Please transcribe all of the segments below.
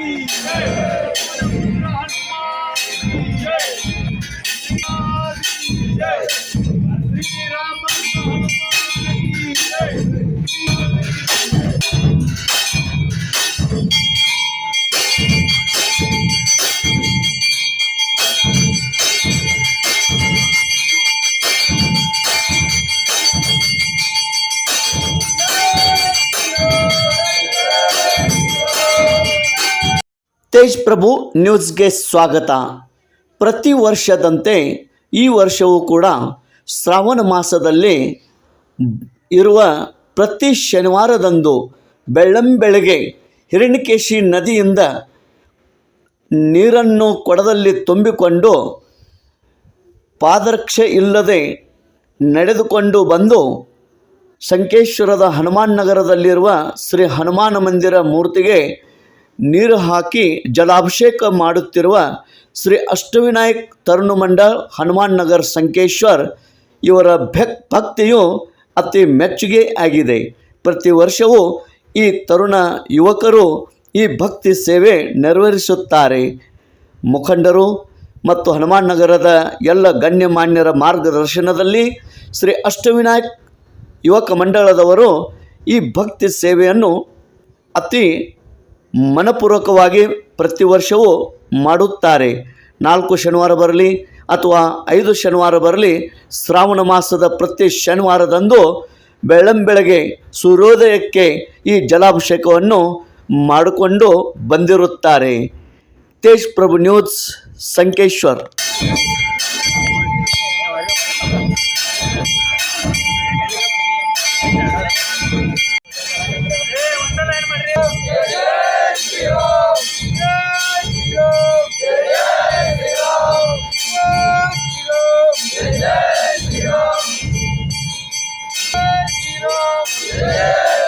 Yeah. Tej ಪ್ರಭು ನ್ಯೂಸ್ಗೆ ಸ್ವಾಗತ. ಪ್ರತಿ ವರ್ಷದಂತೆ ಈ ವರ್ಷವೂ ಕೂಡ ಶ್ರಾವಣ ಮಾಸದಲ್ಲಿ ಇರುವ ಪ್ರತಿ ಶನಿವಾರದಂದು ಬೆಳ್ಳಂಬೆಳಗ್ಗೆ ಹಿರಣ್ಯಕೇಶಿ ನದಿಯಿಂದ ನೀರನ್ನು ಕೊಡದಲ್ಲಿ ತುಂಬಿಕೊಂಡು ಪಾದರಕ್ಷೆ ಇಲ್ಲದೆ ನಡೆದುಕೊಂಡು ಬಂದು ಸಂಕೇಶ್ವರದ ಹನುಮಾನ್ ನಗರದಲ್ಲಿರುವ ಶ್ರೀ ಹನುಮಾನ ಮಂದಿರ ಮೂರ್ತಿಗೆ ನೀರು ಹಾಕಿ ಜಲಾಭಿಷೇಕ ಮಾಡುತ್ತಿರುವ ಶ್ರೀ ಅಷ್ಟವಿನಾಯಕ್ ತರುಣ ಮಂಡಲ್, ಹನುಮಾನ್ ನಗರ್ ಸಂಕೇಶ್ವರ್ ಇವರ ಭಕ್, ಭಕ್ತಿಯು ಅತಿ ಮೆಚ್ಚುಗೆ ಆಗಿದೆ. ಪ್ರತಿ ವರ್ಷವೂ ಈ ತರುಣ ಯುವಕರು ಈ ಭಕ್ತಿ ಸೇವೆ ನೆರವೇರಿಸುತ್ತಾರೆ. ಮುಖಂಡರು ಮತ್ತು ಹನುಮಾನ್ ನಗರದ ಎಲ್ಲ ಗಣ್ಯಮಾನ್ಯರ ಮಾರ್ಗದರ್ಶನದಲ್ಲಿ ಶ್ರೀ ಅಷ್ಟವಿನಾಯಕ್ ಯುವಕ ಮಂಡಳದವರು ಈ ಭಕ್ತಿ ಸೇವೆಯನ್ನು ಅತಿ ಮನಪೂರ್ವಕವಾಗಿ ಪ್ರತಿ ವರ್ಷವೂ ಮಾಡುತ್ತಾರೆ. ನಾಲ್ಕು ಶನಿವಾರ ಬರಲಿ ಅಥವಾ ಐದು ಶನಿವಾರ ಬರಲಿ, ಶ್ರಾವಣ ಮಾಸದ ಪ್ರತಿ ಶನಿವಾರದಂದು ಬೆಳಂಬೆಳಗ್ಗೆ ಸೂರ್ಯೋದಯಕ್ಕೆ ಈ ಜಲಾಭಿಷೇಕವನ್ನು ಮಾಡಿಕೊಂಡು ಬಂದಿರುತ್ತಾರೆ. Tej Prabhu news, Sankeshwar.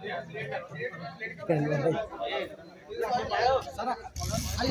はい。